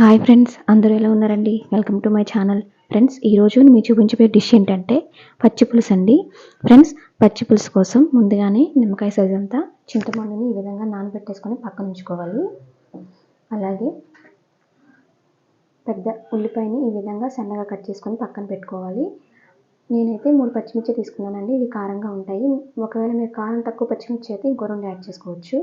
Hi friends అందరూ ఎలా ఉన్నారండి? Welcome to my channel. Friends ఈరోజు మీ చూపించబోయే డిష్ ఏంటంటే పచ్చి పులుసు అండి. ఫ్రెండ్స్ పచ్చి పులుసు కోసం ముందుగానే నిమ్మకాయ సైజ్ అంతా చింతపండుని ఈ విధంగా నానబెట్టేసుకొని పక్కన ఉంచుకోవాలి. అలాగే పెద్ద ఉల్లిపాయని ఈ విధంగా సన్నగా కట్ చేసుకొని పక్కన పెట్టుకోవాలి. నేనైతే మూడు పచ్చిమిర్చి తీసుకున్నానండి ఇవి కారంగా ఉంటాయి. ఒకవేళ మీరు కారం తక్కువ పచ్చిమిర్చి అయితే ఇంకో రెండు యాడ్ చేసుకోవచ్చు.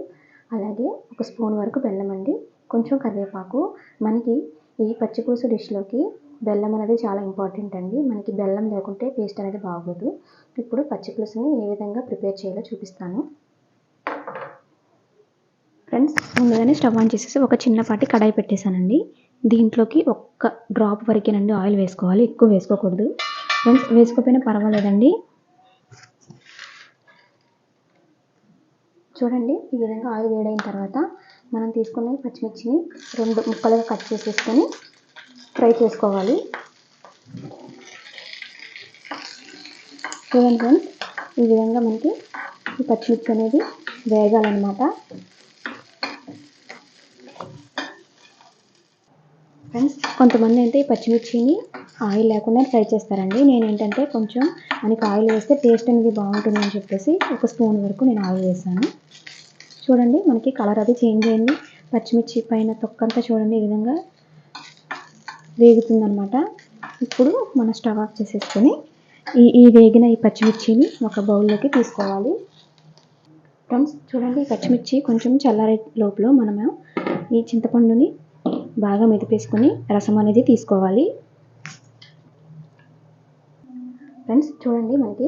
అలాగే ఒక స్పూన్ వరకు బెల్లం అండి. కొంచెం కరివేపాకు. మనకి ఈ పచ్చి పులుసు డిష్లోకి బెల్లం అనేది చాలా ఇంపార్టెంట్ అండి. మనకి బెల్లం లేకుంటే టేస్ట్ అనేది బాగోదు. ఇప్పుడు పచ్చి పులుసుని ఏ విధంగా ప్రిపేర్ చేయాలో చూపిస్తాను. ఫ్రెండ్స్ ముందుగానే స్టవ్ ఆన్ చేసేసి ఒక చిన్నపాటి కడాయి పెట్టేశానండి. దీంట్లోకి ఒక్క డ్రాప్ వరకేనండి ఆయిల్ వేసుకోవాలి. ఎక్కువ వేసుకోకూడదు. ఫ్రెండ్స్ వేసుకోకపోయినా పర్వాలేదండి. చూడండి ఈ విధంగా ఆయిల్ వేడైన తర్వాత మనం తీసుకున్న పచ్చిమిర్చిని రెండు ముక్కలుగా కట్ చేసేసుకొని ఫ్రై చేసుకోవాలి. చూడండి ఈ విధంగా మనకి ఈ పచ్చిమిర్చి అనేది వేగాలన్నమాట. ఫ్రెండ్స్ కొంతమంది అయితే ఈ పచ్చిమిర్చిని ఆయిల్ లేకుండా ఫ్రై చేస్తారండి. నేను ఏంటంటే కొంచెం మనకి ఆయిల్ వేస్తే టేస్ట్ అనేది బాగుంటుందని చెప్పేసి ఒక స్పూన్ వరకు నేను ఆయిల్ వేసాను. చూడండి మనకి కలర్ అది చేంజ్ అయింది. పచ్చిమిర్చి పైన తొక్కంతా చూడండి ఈ విధంగా వేగుతుందనమాట ఇప్పుడు మన స్టవ్ ఆఫ్ చేసేసుకొని ఈ ఈ వేగిన ఈ పచ్చిమిర్చిని ఒక బౌల్లోకి తీసుకోవాలి. ఫ్రెండ్స్ చూడండి ఈ పచ్చిమిర్చి కొంచెం చల్లారే లోపల మనము ఈ చింతపండుని బాగా మెదిపేసుకొని రసం అనేది తీసుకోవాలి. ఫ్రెండ్స్ చూడండి మనకి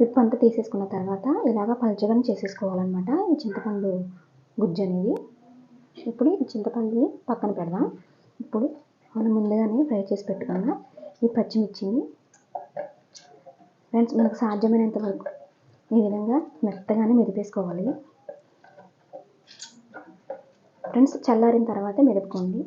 పిప్పు అంతా తీసేసుకున్న తర్వాత ఇలాగ పలచగా చేసేసుకోవాలన్నమాట. ఈ చింతపండు గుజ్జు అనేది. ఇప్పుడు ఈ చింతపండుని పక్కన పెడదాం. ఇప్పుడు మనం ముందుగానే ఫ్రై చేసి పెట్టుకున్న ఈ పచ్చిమిర్చిని. ఫ్రెండ్స్ మనకు సాధ్యమైనంత వరకు ఈ విధంగా మెత్తగానే మెదిపేసుకోవాలి. ఫ్రెండ్స్ చల్లారిన తర్వాత మెదుపుకోండి.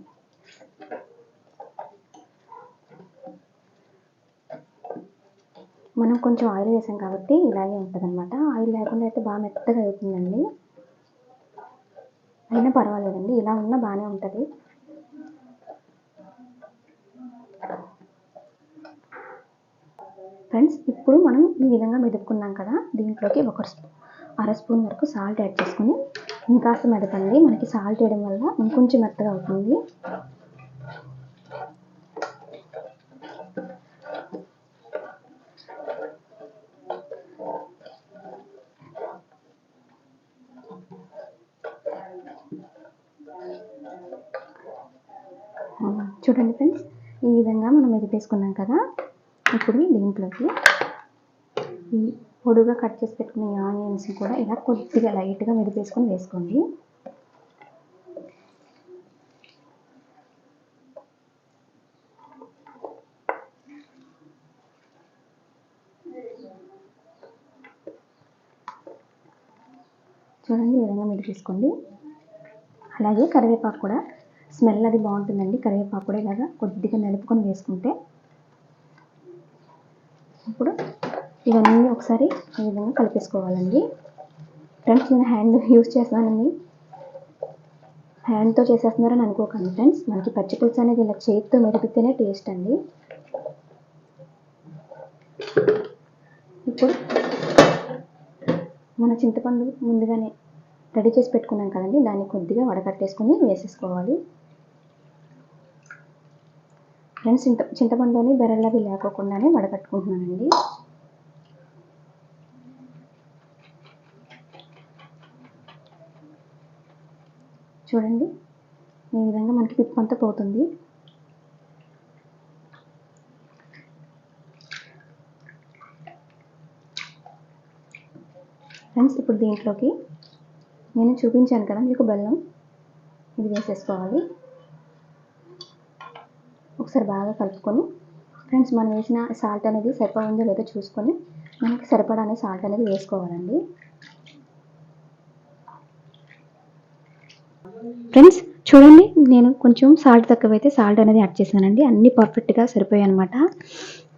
మనం కొంచెం ఆయిల్ వేసాం కాబట్టి ఇలాగే ఉంటుంది అనమాట ఆయిల్ లేకుండా అయితే బాగా మెత్తగా అవుతుందండి. అయినా పర్వాలేదండి ఇలా ఉన్నా బాగానే ఉంటుంది. ఫ్రెండ్స్ ఇప్పుడు మనం ఈ విధంగా మెదుపుకున్నాం కదా దీంట్లోకి ఒక అర స్పూన్ వరకు సాల్ట్ యాడ్ చేసుకుని ఇంకాస్త మెదపండి. మనకి సాల్ట్ వేయడం వల్ల ఇంకొంచెం మెత్తగా అవుతుంది. చూడండి ఫ్రెండ్స్ ఈ విధంగా మనం మెదిపేసుకున్నాం కదా. ఇప్పుడు దీంట్లోకి ఈ పొడుగా కట్ చేసి పెట్టుకున్న ఆనియన్స్ కూడా ఇలా కొద్దిగా లైట్గా మిడిపేసుకొని వేసుకోండి. చూడండి ఈ విధంగా మిడిపేసుకోండి అలాగే కరివేపాకు కూడా స్మెల్ అది బాగుంటుందండి. కరివేపాకు కూడా ఇలాగా కొద్దిగా నలుపుకొని వేసుకుంటే ఇప్పుడు ఇవన్నీ ఒకసారి ఈ విధంగా కలిపేసుకోవాలండి. ఫ్రెండ్స్ నేను హ్యాండ్ యూజ్ చేస్తున్నానండి. హ్యాండ్తో చేసేస్తున్నారని అనుకోకండి ఫ్రెండ్స్ మనకి పచ్చి పులుసు అనేది ఇలా చేతితో మెరిపితేనే టేస్ట్ అండి. ఇప్పుడు మన చింతపండు ముందుగానే రెడీ చేసి పెట్టుకున్నాం కదండి. దాన్ని కొద్దిగా వడకట్టేసుకొని వేసేసుకోవాలి. ఫ్రెండ్స్ చింత చింతపండుని బెరళ్ళవి లేకోకుండానే వడకట్టుకుంటున్నానండి. చూడండి. ఈ విధంగా మనకి పిప్పంతా పోతుంది. ఫ్రెండ్స్ ఇప్పుడు దీంట్లోకి నేను చూపించాను కదా మీకు బెల్లం. ఇది వేసేసుకోవాలి. ఒకసారి బాగా కలుపుకొని ఫ్రెండ్స్ మనం వేసిన సాల్ట్ అనేది సరిపడిందో లేదో చూసుకొని మనకి సరిపడానే సాల్ట్ అనేది వేసుకోవాలండి. ఫ్రెండ్స్ చూడండి నేను కొంచెం సాల్ట్ తక్కువైతే సాల్ట్ అనేది యాడ్ చేశానండి. అన్నీ పర్ఫెక్ట్గా సరిపోయాయి అనమాట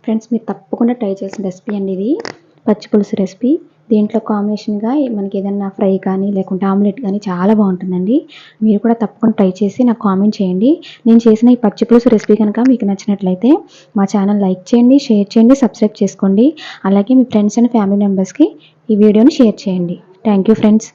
ఫ్రెండ్స్ మీరు తప్పకుండా ట్రై చేసిన రెసిపీ అండి ఇది. పచ్చి పులుసు రెసిపీ దీంట్లో కాంబినేషన్గా మనకి ఏదైనా ఫ్రై కానీ లేకుంటే ఆమ్లెట్ కానీ చాలా బాగుంటుందండి. మీరు కూడా తప్పకుండా ట్రై చేసి నాకు కామెంట్ చేయండి. నేను చేసిన ఈ పచ్చి పులుసు రెసిపీ కనుక మీకు నచ్చినట్లయితే మా ఛానల్ లైక్ చేయండి షేర్ చేయండి సబ్స్క్రైబ్ చేసుకోండి. అలాగే మీ ఫ్రెండ్స్ అండ్ ఫ్యామిలీ మెంబర్స్కి ఈ వీడియోని షేర్ చేయండి. Thank you friends